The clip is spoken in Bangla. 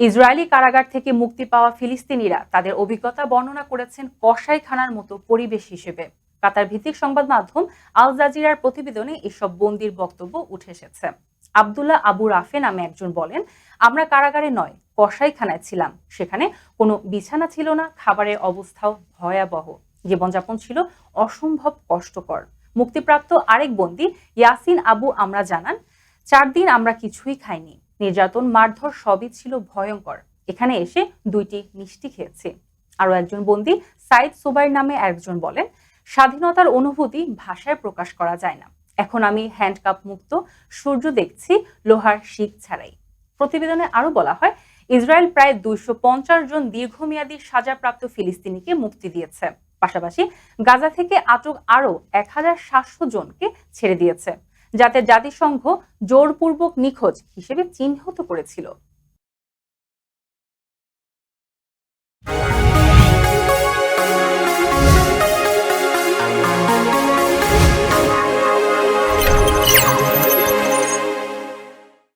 ইসরায়েলি কারাগার থেকে মুক্তি পাওয়া ফিলিস্তিনিরা তাদের অভিজ্ঞতা বর্ণনা করেছেন কসাইখানার মতো পরিবেশ হিসেবে। কাতার ভিত্তিক সংবাদ মাধ্যম আল জাজিরার প্রতিবেদনে এসব বন্দির বক্তব্য উঠে এসেছে। আবদুল্লাহ আবু রাফে নামে একজন বলেন, আমরা কারাগারে নয়, কসাইখানায় ছিলাম। সেখানে কোনো বিছানা ছিল না, খাবারের অবস্থাও ভয়াবহ। জীবনযাপন ছিল অসম্ভব কষ্টকর। মুক্তিপ্রাপ্ত আরেক বন্দী, ইয়াসিন আবু আমরা জানান, চার দিন আমরা কিছুই খাইনি। নির্যাতন মারধর সবই ছিল ভয়ঙ্কর। এখানে এসে দুইটি মিষ্টি খেয়েছি। আরও একজন বন্দি, সাইদ সুবাইর নামে একজন বলেন, স্বাধীনতার অনুভূতি ভাষায় প্রকাশ করা যায় না। এখন আমি হ্যান্ডকাপ মুক্ত, সূর্য দেখছি, লোহার শিক ছাড়াই। প্রতিবেদনে আরও বলা হয়, ইসরায়েল প্রায় দুইশো পঞ্চাশ জন দীর্ঘমেয়াদী সাজাপ্রাপ্ত ফিলিস্তিনিকে মুক্তি দিয়েছে। পাশাপাশি গাজা থেকে আটক আরও এক হাজার সাতশো জনকে ছেড়ে দিয়েছে। যাতে জাতিসংঘ জোরপূর্বক নিখোঁজ হিসেবে চিহ্নিত করেছিল।